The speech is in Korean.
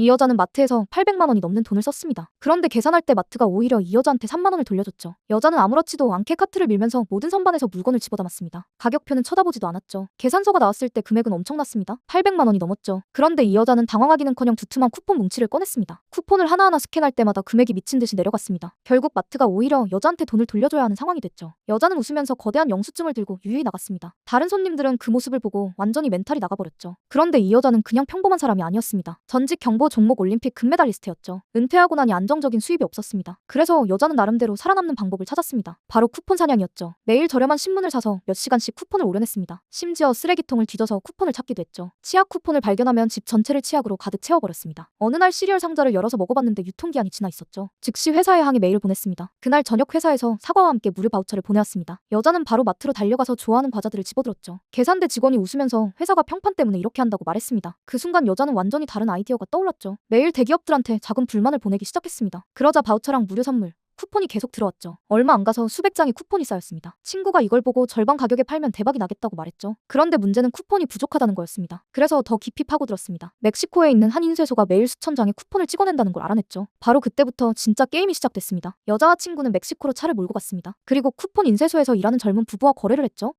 이 여자는 마트에서 800만 원이 넘는 돈을 썼습니다. 그런데 계산할 때 마트가 오히려 이 여자한테 3만 원을 돌려줬죠. 여자는 아무렇지도 않게 카트를 밀면서 모든 선반에서 물건을 집어담았습니다. 가격표는 쳐다보지도 않았죠. 계산서가 나왔을 때 금액은 엄청났습니다. 800만 원이 넘었죠. 그런데 이 여자는 당황하기는커녕 두툼한 쿠폰 뭉치를 꺼냈습니다. 쿠폰을 하나하나 스캔할 때마다 금액이 미친 듯이 내려갔습니다. 결국 마트가 오히려 여자한테 돈을 돌려줘야 하는 상황이 됐죠. 여자는 웃으면서 거대한 영수증을 들고 유유히 나갔습니다. 다른 손님들은 그 모습을 보고 완전히 멘탈이 나가버렸죠. 그런데 이 여자는 그냥 평범한 사람이 아니었습니다. 전직 경보 종목 올림픽 금메달리스트였죠. 은퇴하고 나니 안정적인 수입이 없었습니다. 그래서 여자는 나름대로 살아남는 방법을 찾았습니다. 바로 쿠폰 사냥이었죠. 매일 저렴한 신문을 사서 몇 시간씩 쿠폰을 오려냈습니다. 심지어 쓰레기통을 뒤져서 쿠폰을 찾기도 했죠. 치약 쿠폰을 발견하면 집 전체를 치약으로 가득 채워버렸습니다. 어느 날 시리얼 상자를 열어서 먹어봤는데 유통기한이 지나 있었죠. 즉시 회사에 항의 메일을 보냈습니다. 그날 저녁 회사에서 사과와 함께 무료 바우처를 보내왔습니다. 여자는 바로 마트로 달려가서 좋아하는 과자들을 집어들었죠. 계산대 직원이 웃으면서 회사가 평판 때문에 이렇게 한다고 말했습니다. 그 순간 여자는 완전히 다른 아이디어가 떠올랐죠. 매일 대기업들한테 작은 불만을 보내기 시작했습니다. 그러자 바우처랑 무료 선물, 쿠폰이 계속 들어왔죠. 얼마 안 가서 수백 장의 쿠폰이 쌓였습니다. 친구가 이걸 보고 절반 가격에 팔면 대박이 나겠다고 말했죠. 그런데 문제는 쿠폰이 부족하다는 거였습니다. 그래서 더 깊이 파고들었습니다. 멕시코에 있는 한 인쇄소가 매일 수천 장의 쿠폰을 찍어낸다는 걸 알아냈죠. 바로 그때부터 진짜 게임이 시작됐습니다. 여자와 친구는 멕시코로 차를 몰고 갔습니다. 그리고 쿠폰 인쇄소에서 일하는 젊은 부부와 거래를 했죠.